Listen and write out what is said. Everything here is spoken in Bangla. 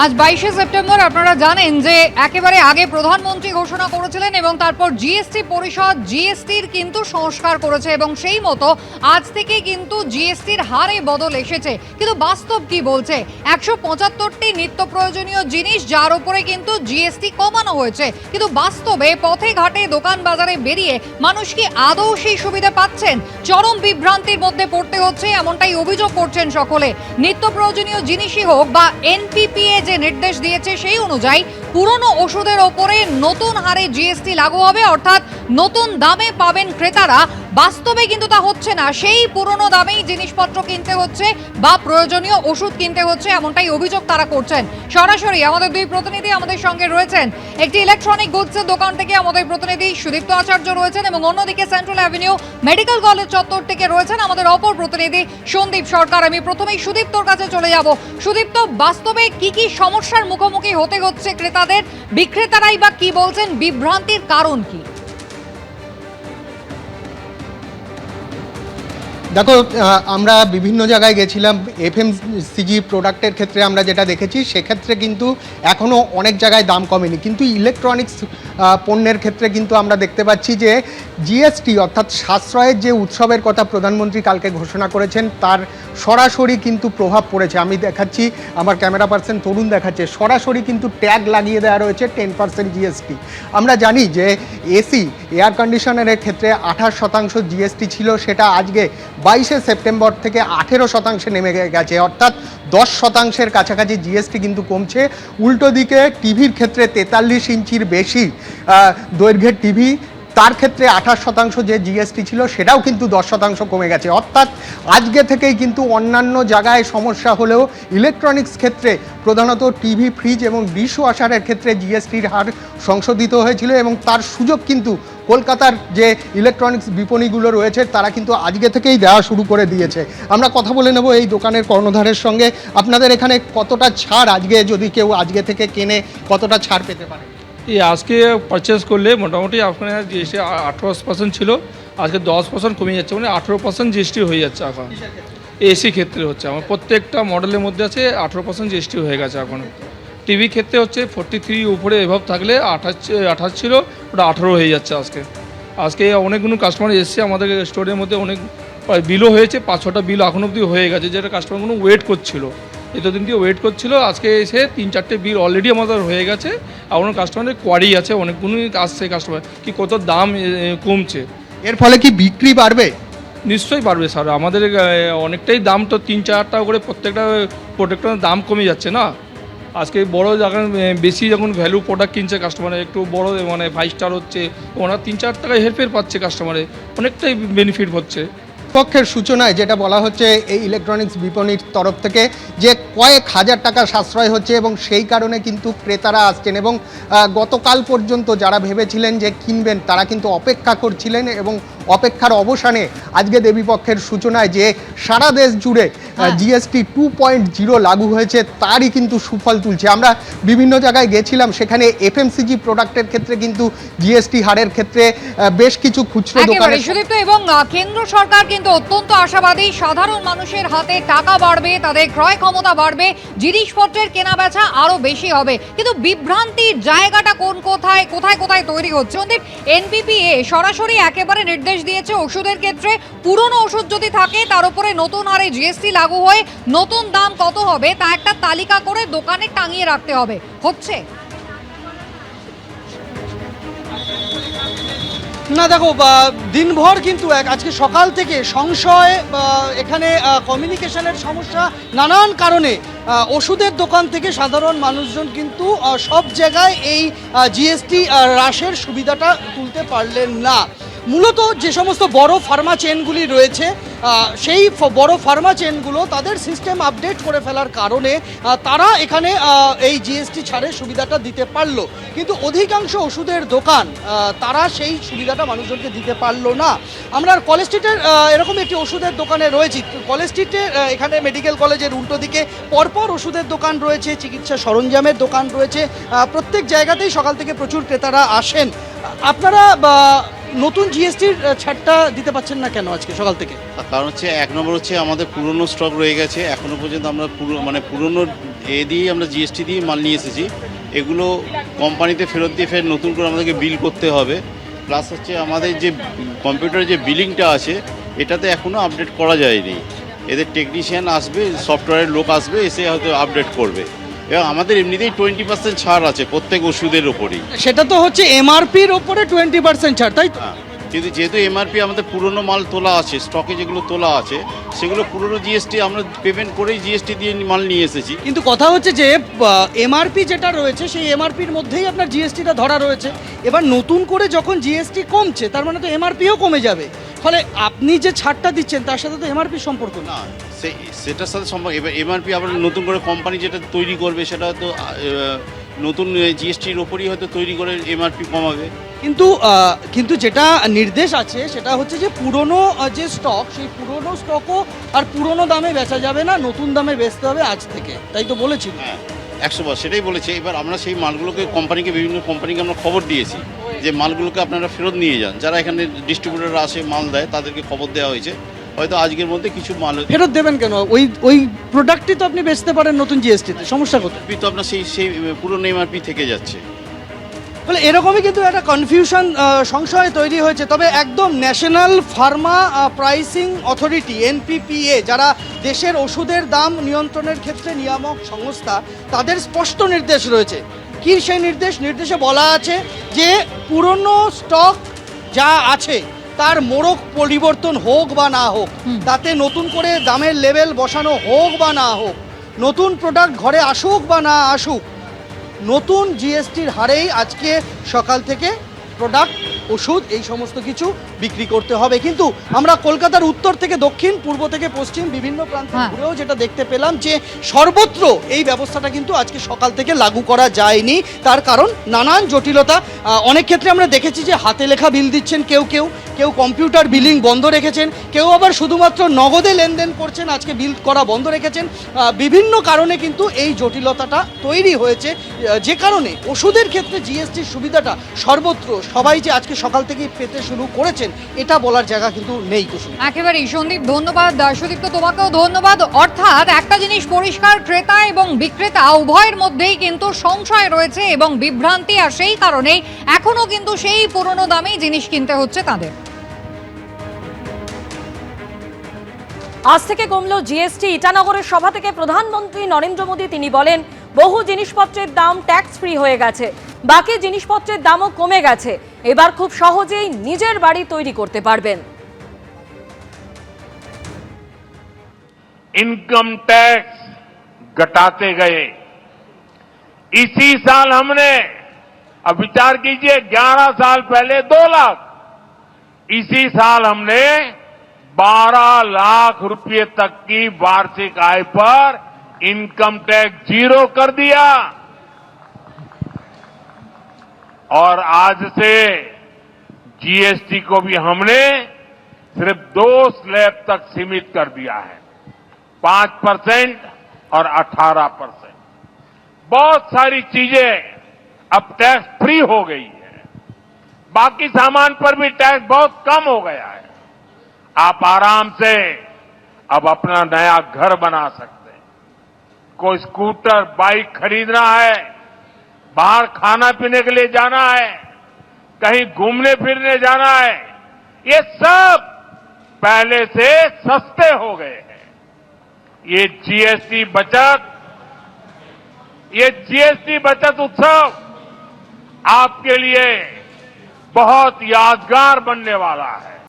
আজ বাইশে সেপ্টেম্বর, আপনারা জানেন যে একেবারে আগে প্রধানমন্ত্রী ঘোষণা করেছিলেন এবং তারপর জিএসটি পরিষদ, জিএসটির কিন্তু সংস্কার করেছে এবং সেই মতো আজ থেকে কিন্তু জিএসটির হারে বদল এসেছে। কিন্তু বাস্তব কি বলছে? একশো পঁচাত্তরটি নিত্য প্রয়োজনীয় জিনিস, যার উপরে কিন্তু জিএসটি কমানো হয়েছে। কিন্তু বাস্তবে পথে ঘাটে দোকান বাজারে বেরিয়ে মানুষ কি আদৌ সেই সুবিধা পাচ্ছেন? চরম বিভ্রান্তির মধ্যে পড়তে হচ্ছে, এমনটাই অভিযোগ করছেন সকলে। নিত্য প্রয়োজনীয় জিনিসই হোক বা এনপিপিএ যে নির্দেশ দিয়েছে সেই অনুযায়ী পুরনো ওষুধের ওপরে নতুন হারে জিএসটি লাগু হবে, অর্থাৎ নতুন দামে পাবেন ক্রেতারা বাস্তবে কিন্তু তা হচ্ছে না। সেই পুরনো দামেই জিনিসপত্র কিনতে হচ্ছে বা প্রয়োজনীয় ওষুধ কিনতে হচ্ছে এমনটাই অভিযোগ তারা করছেন। সরাসরি আমাদের দুই প্রতিনিধি আমাদের সঙ্গে রয়েছেন। একটি ইলেকট্রনিক গুডসের দোকান থেকে আমাদের প্রতিনিধি সুদীপ্ত আচার্য রয়েছেন এবং অন্যদিকে সেন্ট্রাল অ্যাভিনিউ মেডিকেল কলেজ চত্বর থেকে রয়েছেন আমাদের অপর প্রতিনিধি সন্দীপ সরকার। আমি প্রথমেই সুদীপ্তর কাছে চলে যাব। সুদীপ্ত, বাস্তবে কি কি সমস্যার মুখোমুখি হতে হচ্ছে ক্রেতাদের? বিক্রেতারাই বা কি বলছেন? বিভ্রান্তির কারণ কি? দেখো আমরা বিভিন্ন জায়গায় গেছিলাম এফএমসিজি প্রোডাক্টের ক্ষেত্রে আমরা যেটা দেখেছি, সেক্ষেত্রে কিন্তু এখনও অনেক জায়গায় দাম কমেনি। কিন্তু ইলেকট্রনিক্স পণ্যের ক্ষেত্রে কিন্তু আমরা দেখতে পাচ্ছি যে জিএসটি অর্থাৎ সাশ্রয়ের যে উৎসবের কথা প্রধানমন্ত্রী কালকে ঘোষণা করেছেন, তার সরাসরি কিন্তু প্রভাব পড়েছে। আমি দেখাচ্ছি, আমার ক্যামেরা পার্সন তরুণ দেখাচ্ছে, সরাসরি কিন্তু ট্যাগ লাগিয়ে দেওয়া রয়েছে টেন পার্সেন্ট জিএসটি আমরা জানি যে এসি এয়ার কন্ডিশনারের ক্ষেত্রে আঠাশ শতাংশ জিএসটি ছিল, সেটা আজকে বাইশে সেপ্টেম্বর থেকে আঠেরো শতাংশে নেমে গেছে, অর্থাৎ দশ শতাংশের কাছাকাছি জিএসটি কিন্তু কমছে। উল্টো দিকে টিভির ক্ষেত্রে তেতাল্লিশ ইঞ্চির বেশি দৈর্ঘ্যের টিভি তার ক্ষেত্রে আঠাশ শতাংশ যে জিএসটি ছিল সেটাও কিন্তু দশ শতাংশ কমে গেছে। অর্থাৎ আজকে থেকেই কিন্তু অন্যান্য জায়গায় সমস্যা হলেও ইলেকট্রনিক্স ক্ষেত্রে প্রধানত টিভি, ফ্রিজ এবং ডিশ ওয়াশারের ক্ষেত্রে জিএসটির হার সংশোধিত হয়েছিল এবং তার সুযোগ কিন্তু কলকাতার যে ইলেকট্রনিক্স বিপণীগুলো রয়েছে তারা কিন্তু আজকে থেকেই দেওয়া শুরু করে দিয়েছে। আমরা কথা বলে নেব এই দোকানের কর্ণধারের সঙ্গে। আপনাদের এখানে কতটা ছাড় আজকে যদি কেউ আজকে থেকে কেনে কতটা ছাড় পেতে পারে? এই আজকে পারচেস করলে মোটামুটি আপনার জিএসটি আঠেরো পার্সেন্ট ছিল, আজকে দশ পার্সেন্ট কমে যাচ্ছে মানে আঠেরো পার্সেন্ট জিএসটি হয়ে যাচ্ছে এখন। এসি ক্ষেত্রে হচ্ছে, আমার প্রত্যেকটা মডেলের মধ্যে আছে আঠেরো পার্সেন্ট জিএসটি হয়ে গেছে এখন। টিভি ক্ষেত্রে হচ্ছে ফোর্টি থ্রি উপরে এভাব থাকলে আঠাশ আঠাশ ছিল, ওটা আঠেরো হয়ে যাচ্ছে আজকে। আজকে অনেকগুলো কাস্টমার এসছে আমাদের স্টোরের মধ্যে অনেক বিলও হয়েছে, পাঁচ ছটা বিল এখন অবধি হয়ে গেছে, যেটা কাস্টমারগুলো ওয়েট করছিল। এতদিন দিয়ে ওয়েট করছিল আজকে এসে তিন চারটে বিল অলরেডি আমাদের হয়ে গেছে এমন কাস্টমারের কোয়ারি আছে অনেকগুলোই আসছে কাস্টমার কি কত দাম কমছে। এর ফলে কি বিক্রি বাড়বে? নিশ্চয়ই বাড়বে স্যার আমাদের অনেকটাই দাম তো তিন চার টাকা করে প্রত্যেকটা প্রোডাক্টের দাম কমে যাচ্ছে না। আজকে বড় যখন বেশি যখন ভ্যালু প্রোডাক্ট কিনছে কাস্টমারে একটু বড় মানে ফাইভ স্টার হচ্ছে ওনারা তিন চার টাকায় হেরফের পাচ্ছে কাস্টমারে অনেকটাই বেনিফিট হচ্ছে। পক্ষের সূচনায় যেটা বলা হচ্ছে এই ইলেকট্রনিক্স বিপণীর তরফ থেকে যে কয়েক হাজার টাকা সাশ্রয় হচ্ছে এবং সেই কারণে কিন্তু ক্রেতারা আসছেন এবং গতকাল পর্যন্ত যারা ভেবেছিলেন যে কিনবেন তারা কিন্তু অপেক্ষা করছিলেন এবং অপেক্ষার অবসানে আজকে দেবীপক্ষের সূচনায় যে সারা দেশ জুড়ে। জিএসটি টু পয়েন্ট জিরো লাগু হয়েছে তারই কিন্তু সুফল তুলছে। আমরা বিভিন্ন জায়গায় গেছিলাম সেখানে এফএমসিজি প্রোডাক্টের ক্ষেত্রে কিন্তু জিএসটি হারের ক্ষেত্রে বেশ কিছু খুচরো দোকানে সুদীপ্ত এবং কেন্দ্র সরকার কিন্তু অত্যন্ত আশাবাদী। সাধারণ মানুষের হাতে টাকা বাড়বে তাদের ক্রয় ক্ষমতা বাড়বে জিনিসপত্রের কেনা বেচা আরও বেশি হবে। কিন্তু বিভ্রান্তির জায়গাটা কোন কোথায় কোথায় কোথায় তৈরি হচ্ছে? সন্দীপ এনপিপিএ সরাসরি একেবারে নির্দেশ দিয়েছে। ওষুধের ক্ষেত্রে পুরনো ওষুধ যদি থাকে, তার উপরে নতুন হারে জিএসটি লাগু হয়ে নতুন দাম কত হবে, তা একটা তালিকা করে দোকানে টাঙিয়ে রাখতে হবে। হচ্ছে? না, দেখো দিনভর কিন্তু এক, আজকে সকাল থেকে সংশয় এখানে কমিউনিকেশনের সমস্যা নানান কারণে ওষুধের দোকান থেকে সাধারণ মানুষজন কিন্তু সব জায়গায় এই জিএসটি হ্রাসের সুবিধাটা তুলতে পারলেন না। মূলত যে সমস্ত বড় ফার্মা চেনগুলি রয়েছে সেই বড় ফার্মা চেনগুলো তাদের সিস্টেম আপডেট করে ফেলার কারণে তারা এখানে এই জিএসটি ছাড়ের সুবিধাটা দিতে পারল। কিন্তু অধিকাংশ ওষুধের দোকান তারা সেই সুবিধাটা মানুষজনকে দিতে পারল না। আমরা কলেজ স্ট্রিটের এরকম একটি ওষুধের দোকানে রয়েছি। কলেজ স্ট্রিটে এখানে মেডিকেল কলেজের উল্টো দিকে পরপর ওষুধের দোকান রয়েছে, চিকিৎসা সরঞ্জামের দোকান রয়েছে। প্রত্যেক জায়গাতেই সকাল থেকে প্রচুর ক্রেতারা আসেন। আপনারা নতুন জিএসটির ছাড়টা দিতে পারছেন না কেন আজকে সকাল থেকে? কারণ হচ্ছে এক নম্বর হচ্ছে আমাদের পুরনো স্টক রয়ে গেছে। এখনও পর্যন্ত আমরা মানে পুরনো এ দিয়েই আমরা জিএসটি দিয়ে মাল নিয়ে এসেছি। এগুলো কোম্পানিতে ফেরত দিয়ে ফের নতুন করে আমাদেরকে বিল করতে হবে। প্লাস হচ্ছে আমাদের যে কম্পিউটারের যে বিলিংটা আছে, এটাতে এখনও আপডেট করা যায়নি। এদের টেকনিশিয়ান আসবে সফটওয়্যারের লোক আসবে, এসে হয়তো আপডেট করবে। এবং আমাদের এমনিতেই টোয়েন্টি পার্সেন্ট ছাড় আছে প্রত্যেক ওষুধের ওপরেই সেটা তো হচ্ছে এমআরপির ওপরে টোয়েন্টি পার্সেন্ট ছাড় তাই তো? হ্যাঁ কিন্তু যেহেতু এমআরপি আমাদের পুরনো মাল তোলা আছে স্টকে যেগুলো তোলা আছে সেগুলো পুরনো জিএসটি আমরা পেমেন্ট করেই জিএসটি দিয়ে মাল নিয়ে এসেছি। কিন্তু কথা হচ্ছে যে এমআরপি যেটা রয়েছে সেই এমআরপির মধ্যেই আপনার জিএসটিটা ধরা রয়েছে। এবার নতুন করে যখন জিএসটি কমছে তার মানে তো এমআরপিও কমে যাবে। ফলে আপনি যে ছাড়টা দিচ্ছেন তার সাথে তো এমআরপি সম্পর্ক না সেটার সাথে সম্পর্ক। এবার এমআরপি আবার নতুন করে কোম্পানি যেটা তৈরি করবে সেটা হয়তো নতুন জিএসটির ওপরই হয়তো তৈরি করে এমআরপি কমাবে। কিন্তু কিন্তু যেটা নির্দেশ আছে সেটা হচ্ছে যে পুরনো যে স্টক সেই পুরনো স্টকও আর পুরনো দামে বেচা যাবে না নতুন দামে বেচতে হবে আজ থেকে। তাই তো বলেছি হ্যাঁ একশো বার সেটাই বলেছে। এবার আমরা সেই মালগুলোকে কোম্পানিকে বিভিন্ন কোম্পানিকে আমরা খবর দিয়েছি যে মালগুলোকে আপনারা ফেরত নিয়ে যান। যারা এখানে ডিস্ট্রিবিউটাররা আসে মাল দেয় তাদেরকে খবর দেওয়া হয়েছে। হয়তো আজকের মধ্যে কিছু মাল ফেরত দেবেন কেন? ওই ওই প্রোডাক্টই তো আপনি বেচতে পারেন নতুন জিএসটিতে সমস্যা কোথায়? তো আপনার সেই সেই পুরনো এমআরপি থেকে যাচ্ছে। ফলে এরকমই কিন্তু একটা কনফিউশন সংশয় তৈরি হয়েছে। তবে একদম national pharma pricing authority NPPA যারা দেশের ওষুধের দাম নিয়ন্ত্রণের ক্ষেত্রে নিয়ামক সংস্থা তাদের স্পষ্ট নির্দেশ রয়েছে। কি সেই নির্দেশ? নির্দেশে বলা আছে যে পুরনো স্টক যা আছে তার মোড়ক পরিবর্তন হোক বা না হোক তাতে নতুন করে দামের লেভেল বসানো হোক বা না হোক নতুন প্রোডাক্ট ঘরে আসুক বা না আসুক নতুন জিএসটির হারেই আজকে সকাল থেকে প্রোডাক্ট ওষুধ এই সমস্ত কিছু বিক্রি করতে হবে। কিন্তু আমরা কলকাতার উত্তর থেকে দক্ষিণ পূর্ব থেকে পশ্চিম বিভিন্ন প্রান্তে হ্যাঁ। ঘুরেও যেটা দেখতে পেলাম যে সর্বত্র এই ব্যবস্থাটা কিন্তু আজকে সকাল থেকে লাগু করা যায়নি। তার কারণ নানান জটিলতা। অনেক ক্ষেত্রে আমরা দেখেছি যে হাতে লেখা বিল দিচ্ছেন কেউ কেউ। কেউ কম্পিউটার বিলিং বন্ধ রেখেছেন। কেউ আবার শুধুমাত্র নগদে লেনদেন করছেন আজকে বিল করা বন্ধ রেখেছেন। বিভিন্ন কারণে কিন্তু এই জটিলতাটা তৈরি হয়েছে। যে কারণে ওষুধের ক্ষেত্রে জিএসটির সুবিধাটা সর্বত্র সবাই যে আজকে সকাল থেকেই পেতে শুরু করেছেন এটা বলার জায়গা কিন্তু নেই কুসুম একেবারেই সন্দীপ ধন্যবাদ। আহ, সুদীপ্ত তোমাকেও ধন্যবাদ। অর্থাৎ একটা জিনিস পরিষ্কার ক্রেতা এবং বিক্রেতা উভয়ের মধ্যেই কিন্তু সংশয় রয়েছে এবং বিভ্রান্তি আর সেই কারণেই এখনও কিন্তু সেই পুরনো দামেই জিনিস কিনতে হচ্ছে তাদের। আজ থেকে কমল জিএসটি। ইটানগরের সভা থেকে প্রধানমন্ত্রী নরেন্দ্র মোদী তিনি বলেন বহু জিনিসপত্রের দাম ট্যাক্স ফ্রি হয়ে গেছে। বাকি জিনিসপত্রের দামও কমে গেছে। এবার খুব সহজেই নিজের বাড়ি তৈরি করতে পারবেন इनकम टैक्स घटाते गए इसी साल हमने अब विचार कीजिए 11 साल पहले 2 लाख इसी साल हमने 12 लाख रुपए तक की वार्षिक आय पर इनकम टैक्स जीरो कर दिया और आज से जीएसटी को भी हमने सिर्फ़ दो स्लैब तक सीमित कर दिया है। पाँच परसेंट और अठारह परसेंट। बहुत सारी चीज़ें अब टैक्स फ्री हो गई है। बाकी सामान पर भी टैक्स बहुत कम हो गया है। आप आराम से अब अपना नया घर बना सकते हैं। कोई स्कूटर बाइक खरीदना है बाहर खाना पीने के लिए जाना है, कहीं घूमने फिरने जाना है, ये सब पहले से सस्ते हो गए हैं। ये जीएसटी बचत, ये जीएसटी बचत उत्सव आपके लिए बहुत यादगार बनने वाला है।